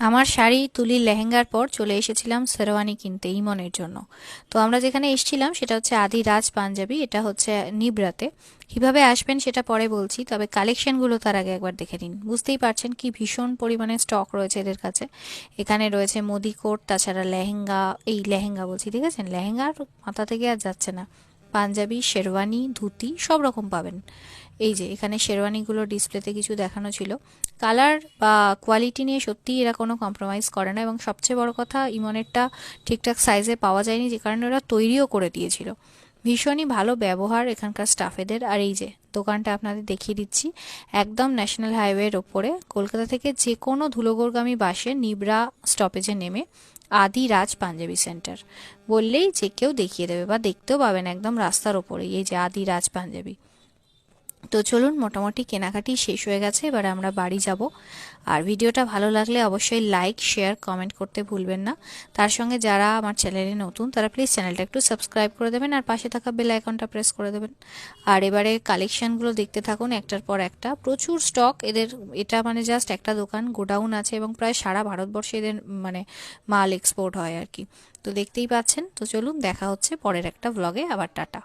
আমার শাড়ি তুলির লেহেঙ্গার পর চলে এসেছিলাম শেরওয়ানি কিনতে, ইমনের জন্য। তো আমরা যেখানে এসেছিলাম সেটা হচ্ছে আদি রাজ পাঞ্জাবি, এটা হচ্ছে নিবরাতে। কীভাবে আসবেন সেটা পরে বলছি, তবে কালেকশনগুলো তার আগে একবার দেখে নিন। বুঝতেই পারছেন কি ভীষণ পরিমাণে স্টক রয়েছে এদের কাছে। এখানে রয়েছে মোদি কোট, তাছাড়া লেহেঙ্গা, এই লেহেঙ্গা বলছি, ঠিক আছে? লেহেঙ্গা আর মাথা থেকে আর যাচ্ছে না। পাঞ্জাবি, শেরওয়ানি, ধুতি সব রকম পাবেন। এই যে, এখানে শেরওয়ানিগুলো ডিসপ্লেতে কিছু দেখানো ছিল। কালার বা কোয়ালিটি নিয়ে সত্যি এরা কোনো কম্প্রোমাইজ করে না এবং সবচেয়ে বড় কথা ইমনেরটা ঠিকঠাক সাইজে পাওয়া যায়নি, যে কারণে ওরা তৈরিও করে দিয়েছিল। ভীষণই ভালো ব্যবহার এখানকার স্টাফেদের আর এই যে দোকানটা আপনাদের দেখিয়ে দিচ্ছি, একদম ন্যাশনাল হাইওয়ের ওপরে। কলকাতা থেকে যে কোনো ধুলোগোরগামী বাসে নিবরা স্টপেজে নেমে আদি রাজ পাঞ্জাবি সেন্টার বললেই যে কেউ দেখিয়ে দেবে বা দেখতেও পাবেন একদম রাস্তার ওপরে এই যে আদি রাজ পাঞ্জাবি। তো চলুন, মোটামুটি কেনাকাটি শেষ হয়ে গেছে, এবার আমরা বাড়ি যাব। আর ভিডিওটা ভালো লাগলে অবশ্যই লাইক শেয়ার কমেন্ট করতে ভুলবেন না। তার সঙ্গে যারা আমার চ্যানেলে নতুন, তারা প্লিজ চ্যানেলটা একটু সাবস্ক্রাইব করে দেবেন আর পাশে থাকা বেল আইকনটা প্রেস করে দেবেন। আর এবারে কালেকশানগুলো দেখতে থাকুন, একটার পর একটা। প্রচুর স্টক এদের, এটা মানে জাস্ট একটা দোকান, গোডাউন আছে এবং প্রায় সারা ভারতবর্ষে এদের মানে মাল এক্সপোর্ট হয় আর কি। তো দেখতেই পাচ্ছেন। তো চলুন, দেখা হচ্ছে পরের একটা ব্লগে আবার টাটা।